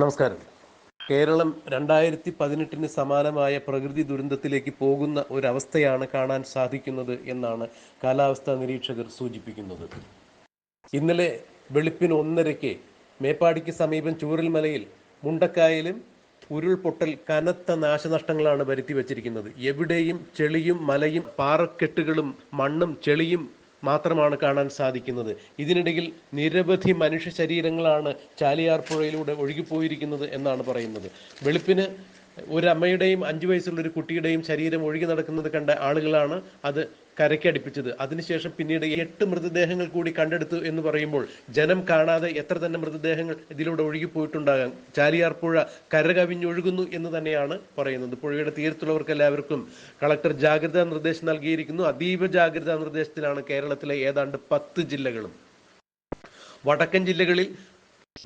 നമസ്കാരം. കേരളം രണ്ടായിരത്തി പതിനെട്ടിന് സമാനമായ പ്രകൃതി ദുരന്തത്തിലേക്ക് പോകുന്ന ഒരവസ്ഥയാണ് കാണാൻ സാധിക്കുന്നത് എന്നാണ് കാലാവസ്ഥാ നിരീക്ഷകർ സൂചിപ്പിക്കുന്നത്. ഇന്നലെ വെളുപ്പിന് ഒന്നരയ്ക്ക് മേപ്പാടിക്ക് സമീപം ചൂരൽമലയിൽ മുണ്ടക്കായലും ഉരുൾപൊട്ടൽ കനത്ത നാശനഷ്ടങ്ങളാണ് വരുത്തി വച്ചിരിക്കുന്നത് എവിടെയും ചെളിയും മലയും പാറക്കെട്ടുകളും മണ്ണും ചെളിയും മാത്രമാണ് കാണാൻ സാധിക്കുന്നത്. ഇതിനിടയിൽ നിരവധി മനുഷ്യ ശരീരങ്ങളാണ് ചാലിയാർ പുഴയിലൂടെ ഒഴുകിപ്പോയിരിക്കുന്നത് എന്നാണ് പറയുന്നത്. വെളുപ്പിന് ഒരു അമ്മയുടെയും അഞ്ചു വയസ്സുള്ള ഒരു കുട്ടിയുടെയും ശരീരം ഒഴുകി നടക്കുന്നത് കണ്ട ആളുകളാണ് അത് കരയ്ക്കടിപ്പിച്ചത് അതിനുശേഷം പിന്നീട് എട്ട് മൃതദേഹങ്ങൾ കൂടി കണ്ടെടുത്തു എന്ന് പറയുമ്പോൾ ജനം കാണാതെ എത്ര തന്നെ മൃതദേഹങ്ങൾ ഇതിലൂടെ ഒഴുകിപ്പോയിട്ടുണ്ടാകാം ചാലിയാർ പുഴ കരകവിഞ്ഞൊഴുകുന്നു എന്ന് തന്നെയാണ് പറയുന്നത്. പുഴയുടെ തീരത്തുള്ളവർക്ക് എല്ലാവർക്കും കളക്ടർ ജാഗ്രതാ നിർദ്ദേശം നൽകിയിരിക്കുന്നു. അതീവ ജാഗ്രതാ നിർദ്ദേശത്തിലാണ് കേരളത്തിലെ ഏതാണ്ട് പത്ത് ജില്ലകളും. വടക്കൻ ജില്ലകളിൽ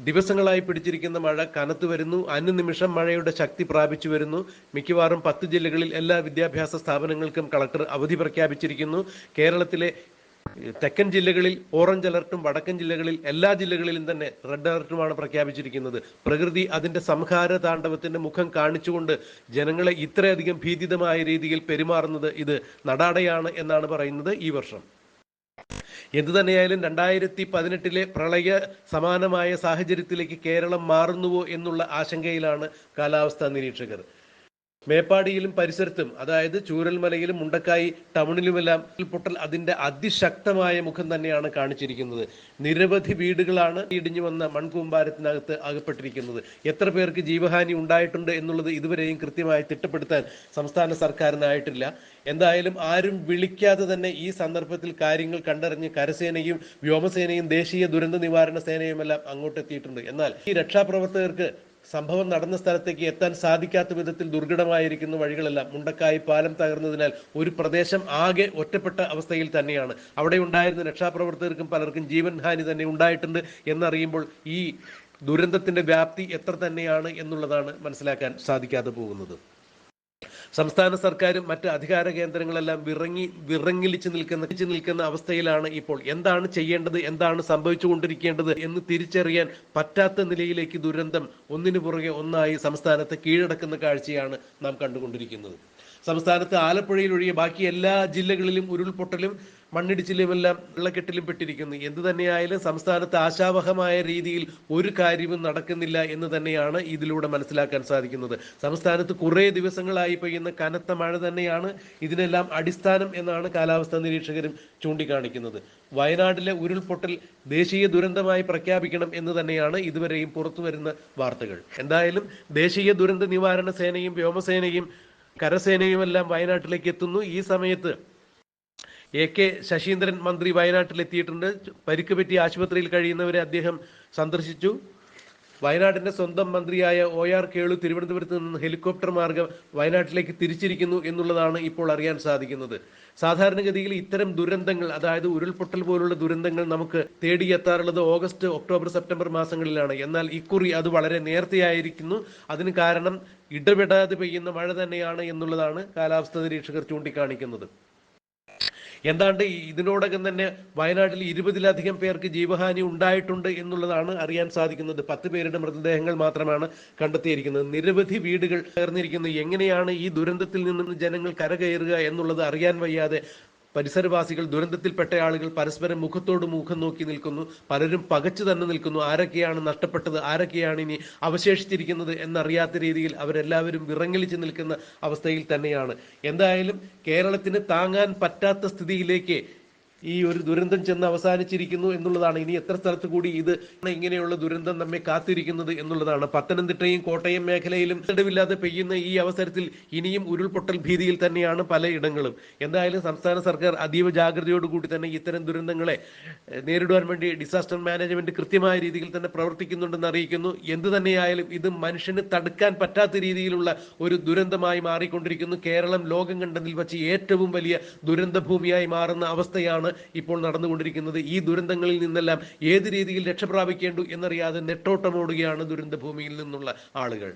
ദിവസങ്ങളായി പിടിച്ചിരിക്കുന്ന മഴ കനത്തു വരുന്നു. അനുനിമിഷം മഴയുടെ ശക്തി പ്രാപിച്ചു വരുന്നു. മിക്കവാറും പത്ത് ജില്ലകളിൽ എല്ലാ വിദ്യാഭ്യാസ സ്ഥാപനങ്ങൾക്കും കളക്ടർ അവധി പ്രഖ്യാപിച്ചിരിക്കുന്നു. കേരളത്തിലെ തെക്കൻ ജില്ലകളിൽ ഓറഞ്ച് അലർട്ടും വടക്കൻ ജില്ലകളിൽ എല്ലാ ജില്ലകളിലും തന്നെ റെഡ് അലർട്ടുമാണ് പ്രഖ്യാപിച്ചിരിക്കുന്നത്. പ്രകൃതി അതിന്റെ സംഹാര താണ്ഡവത്തിന്റെ മുഖം കാണിച്ചുകൊണ്ട് ജനങ്ങളെ ഇത്രയധികം ഭീതിതമായ രീതിയിൽ പെരുമാറുന്നത് ഇത് നടാടയാണ് എന്നാണ് പറയുന്നത് ഈ വർഷം. എന്തു തന്നെയായാലും രണ്ടായിരത്തി പതിനെട്ടിലെ പ്രളയ സമാനമായ സാഹചര്യത്തിലേക്ക് കേരളം മാറുന്നുവോ എന്നുള്ള ആശങ്കയിലാണ് കാലാവസ്ഥാ നിരീക്ഷകർ. മേപ്പാടിയിലും പരിസരത്തും അതായത് ചൂരൽമലയിലും മുണ്ടക്കായി ടൗണിലുമെല്ലാം പൊട്ടൽ അതിന്റെ അതിശക്തമായ മുഖം തന്നെയാണ് കാണിച്ചിരിക്കുന്നത്. നിരവധി വീടുകളാണ് ഇടിഞ്ഞു വന്ന മൺകൂമ്പാരത്തിനകത്ത് അകപ്പെട്ടിരിക്കുന്നത്. എത്ര പേർക്ക് ജീവഹാനി ഉണ്ടായിട്ടുണ്ട് എന്നുള്ളത് ഇതുവരെയും കൃത്യമായി തിട്ടപ്പെടുത്താൻ സംസ്ഥാന സർക്കാരിനായിട്ടില്ല. എന്തായാലും ആരും വിളിക്കാതെ തന്നെ ഈ സന്ദർഭത്തിൽ കാര്യങ്ങൾ കണ്ടറിഞ്ഞ് കരസേനയും വ്യോമസേനയും ദേശീയ ദുരന്ത നിവാരണ സേനയുമെല്ലാം അങ്ങോട്ടെത്തിയിട്ടുണ്ട്. എന്നാൽ ഈ രക്ഷാപ്രവർത്തകർക്ക് സംഭവം നടന്ന സ്ഥലത്തേക്ക് എത്താൻ സാധിക്കാത്ത വിധത്തിൽ ദുർഘടമായിരിക്കുന്ന വഴികളെല്ലാം മുണ്ടക്കായി പാലം തകർന്നതിനാൽ ഒരു പ്രദേശം ആകെ ഒറ്റപ്പെട്ട അവസ്ഥയിൽ തന്നെയാണ്. അവിടെ ഉണ്ടായിരുന്ന രക്ഷാപ്രവർത്തകർക്കും പലർക്കും ജീവൻ ഹാനി തന്നെ ഉണ്ടായിട്ടുണ്ട് എന്നറിയുമ്പോൾ ഈ ദുരന്തത്തിന്റെ വ്യാപ്തി എത്ര തന്നെയാണ് എന്നുള്ളതാണ് മനസ്സിലാക്കാൻ സാധിക്കാതെ പോകുന്നത്. സംസ്ഥാന സർക്കാരും മറ്റ് അധികാര കേന്ദ്രങ്ങളെല്ലാം വിറങ്ങി വിറങ്ങിലിച്ച് നിൽക്കുന്ന നിൽക്കുന്ന അവസ്ഥയിലാണ് ഇപ്പോൾ. എന്താണ് ചെയ്യേണ്ടത്? എന്താണ് സംഭവിച്ചുകൊണ്ടിരിക്കേണ്ടത്? എന്ന് തിരിച്ചറിയാൻ പറ്റാത്ത നിലയിലേക്ക് ദുരന്തം ഒന്നിനു പുറകെ ഒന്നായി സംസ്ഥാനത്തെ കീഴടക്കുന്ന കാഴ്ചയാണ് നാം കണ്ടുകൊണ്ടിരിക്കുന്നത്. സംസ്ഥാനത്ത് ആലപ്പുഴയിൽ ഒഴികെ ബാക്കി എല്ലാ ജില്ലകളിലും ഉരുൾപൊട്ടലും മണ്ണിടിച്ചിലും എല്ലാം വെള്ളക്കെട്ടിലും പെട്ടിരിക്കുന്നു. എന്തു തന്നെയായാലും സംസ്ഥാനത്ത് ആശാവഹമായ രീതിയിൽ ഒരു കാര്യവും നടക്കുന്നില്ല എന്ന് തന്നെയാണ് ഇതിലൂടെ മനസ്സിലാക്കാൻ സാധിക്കുന്നത്. സംസ്ഥാനത്ത് കുറേ ദിവസങ്ങളായി പെയ്യുന്ന കനത്ത മഴ തന്നെയാണ് ഇതിനെല്ലാം അടിസ്ഥാനം എന്നാണ് കാലാവസ്ഥാ നിരീക്ഷകരും ചൂണ്ടിക്കാണിക്കുന്നത്. വയനാട്ടിലെ ഉരുൾപൊട്ടൽ ദേശീയ ദുരന്തമായി പ്രഖ്യാപിക്കണം എന്ന് തന്നെയാണ് ഇതുവരെയും പുറത്തു വരുന്ന വാർത്തകൾ. എന്തായാലും ദേശീയ ദുരന്ത നിവാരണ സേനയും വ്യോമസേനയും കരസേനയുമെല്ലാം വയനാട്ടിലേക്ക് എത്തുന്നു ഈ സമയത്ത് എ കെ ശശീന്ദ്രൻ മന്ത്രി വയനാട്ടിൽ എത്തിയിട്ടുണ്ട് പരിക്ക് പറ്റി ആശുപത്രിയിൽ കഴിയുന്നവരെ അദ്ദേഹം സന്ദർശിച്ചു. വയനാടിന്റെ സ്വന്തം മന്ത്രിയായ ഒ ആർ കേളു തിരുവനന്തപുരത്ത് നിന്ന് ഹെലികോപ്റ്റർ മാർഗം വയനാട്ടിലേക്ക് തിരിച്ചിരിക്കുന്നു എന്നുള്ളതാണ് ഇപ്പോൾ അറിയാൻ സാധിക്കുന്നത്. സാധാരണഗതിയിൽ ഇത്തരം ദുരന്തങ്ങൾ അതായത് ഉരുൾപൊട്ടൽ പോലുള്ള ദുരന്തങ്ങൾ നമുക്ക് തേടിയെത്താറുള്ളത് ഓഗസ്റ്റ് ഒക്ടോബർ സെപ്റ്റംബർ മാസങ്ങളിലാണ്. എന്നാൽ ഇക്കുറി അത് വളരെ നേരത്തെയായിരിക്കുന്നു. അതിന് കാരണം ഇടപെടാതെ പെയ്യുന്ന മഴ തന്നെയാണ് എന്നുള്ളതാണ് കാലാവസ്ഥാ നിരീക്ഷകർ ചൂണ്ടിക്കാണിക്കുന്നത്. എന്താണ്ട് ഇതിനോടകം തന്നെ വയനാട്ടിൽ ഇരുപതിലധികം പേർക്ക് ജീവഹാനി ഉണ്ടായിട്ടുണ്ട് എന്നുള്ളതാണ് അറിയാൻ സാധിക്കുന്നത്. പത്ത് പേരുടെ മൃതദേഹങ്ങൾ മാത്രമാണ് കണ്ടെത്തിയിരിക്കുന്നത്. നിരവധി വീടുകൾ ചേർന്നിരിക്കുന്നു എങ്ങനെയാണ് ഈ ദുരന്തത്തിൽ നിന്നും ജനങ്ങൾ കരകയറുക എന്നുള്ളത് അറിയാൻ വയ്യാതെ പരിസരവാസികൾ ദുരന്തത്തിൽപ്പെട്ട ആളുകൾ പരസ്പരം മുഖത്തോട് മുഖം നോക്കി നിൽക്കുന്നു. പലരും പകച്ചു തന്നെ നിൽക്കുന്നു. ആരൊക്കെയാണ് നഷ്ടപ്പെട്ടത്? ആരൊക്കെയാണ് ഇനി അവശേഷിച്ചിരിക്കുന്നത് എന്നറിയാത്ത രീതിയിൽ അവരെല്ലാവരും വിറങ്ങലിച്ച് നിൽക്കുന്ന അവസ്ഥയിൽ തന്നെയാണ്. എന്തായാലും കേരളത്തിന് താങ്ങാൻ പറ്റാത്ത സ്ഥിതിയിലേക്ക് ഈ ഒരു ദുരന്തം ചെന്ന് അവസാനിച്ചിരിക്കുന്നു എന്നുള്ളതാണ്. ഇനി എത്ര സ്ഥലത്ത് കൂടി ഇത് ഇങ്ങനെയുള്ള ദുരന്തം നമ്മെ കാത്തിരിക്കുന്നത് എന്നുള്ളതാണ്. പത്തനംതിട്ടയും കോട്ടയം മേഖലയിലും ഇടവില്ലാതെ പെയ്യുന്ന ഈ അവസരത്തിൽ ഇനിയും ഉരുൾപൊട്ടൽ ഭീതിയിൽ തന്നെയാണ് പലയിടങ്ങളും. എന്തായാലും സംസ്ഥാന സർക്കാർ അതീവ ജാഗ്രതയോടുകൂടി തന്നെ ഇത്തരം ദുരന്തങ്ങളെ നേരിടുവാൻ വേണ്ടി ഡിസാസ്റ്റർ മാനേജ്മെന്റ് കൃത്യമായ രീതിയിൽ തന്നെ പ്രവർത്തിക്കുന്നുണ്ടെന്ന് അറിയിക്കുന്നു. എന്ത് തന്നെയായാലും ഇത് മനുഷ്യന് തടുക്കാൻ പറ്റാത്ത രീതിയിലുള്ള ഒരു ദുരന്തമായി മാറിക്കൊണ്ടിരിക്കുന്നു. കേരളം ലോകം കണ്ടതിൽ വച്ച് ഏറ്റവും വലിയ ദുരന്ത ഭൂമിയായി മാറുന്ന അവസ്ഥയാണ് ഇപ്പോൾ നടന്നുകൊണ്ടിരിക്കുന്നത്. ഈ ദുരന്തങ്ങളിൽ നിന്നെല്ലാം ഏത് രീതിയിൽ രക്ഷപ്രാപിക്കേണ്ടു എന്നറിയാതെ നെട്ടോട്ടമോടുകയാണ് ദുരന്തഭൂമിയിൽ നിന്നുള്ള ആളുകൾ.